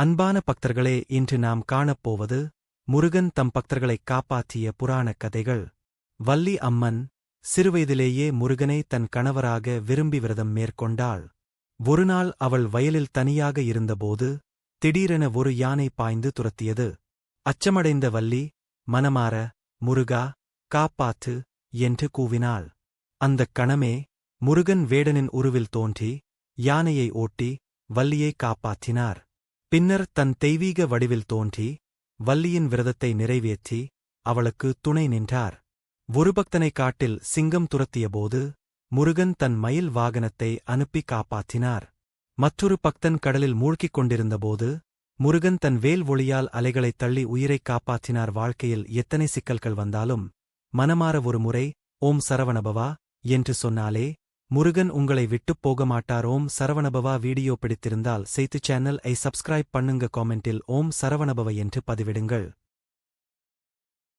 அன்பான பக்தர்களே இன்று நாம் காணப்போவது முருகன் தம் பக்தர்களைக் காப்பாற்றிய புராணக் கதைகள். வள்ளி அம்மன் சிறுவயதிலேயே முருகனை தன் கணவராக விரும்பி விரதம் மேற்கொண்டாள். ஒருநாள் அவள் வயலில் தனியாக இருந்தபோது திடீரென ஒரு யானை பாய்ந்து துரத்தியது. அச்சமடைந்த வள்ளி மனமார முருகா காப்பாத்து என்று கூவினாள். அந்தக் கணமே முருகன் வேடனின் உருவில் தோன்றி யானையை ஓட்டி வள்ளியை காப்பாற்றினார். பின்னர் தன் தெய்வீக வடிவில் தோன்றி வள்ளியின் விரதத்தை நிறைவேற்றி அவளுக்கு துணை நின்றார். ஒருபக்தனை காட்டில் சிங்கம் துரத்தியபோது முருகன் தன் மயில் வாகனத்தை அனுப்பி காப்பாற்றினார். மற்றொரு பக்தன் கடலில் மூழ்கிக் கொண்டிருந்தபோது முருகன் தன் வேல் ஒளியால் அலைகளைத் தள்ளி உயிரைக் காப்பாற்றினார். வாழ்க்கையில் எத்தனை சிக்கல்கள் வந்தாலும் மனமாற ஒரு முறை ஓம் சரவணபவா என்று சொன்னாலே முருகன் உங்களை விட்டுப் போக மாட்டார் ஓம் சரவணபவா வீடியோ பிடித்திருந்தால் செய்தி சேனல் ஐ சப்ஸ்கிரைப் பண்ணுங்க. காமெண்டில் ஓம் சரவணபவ என்று பதிவிடுங்கள்.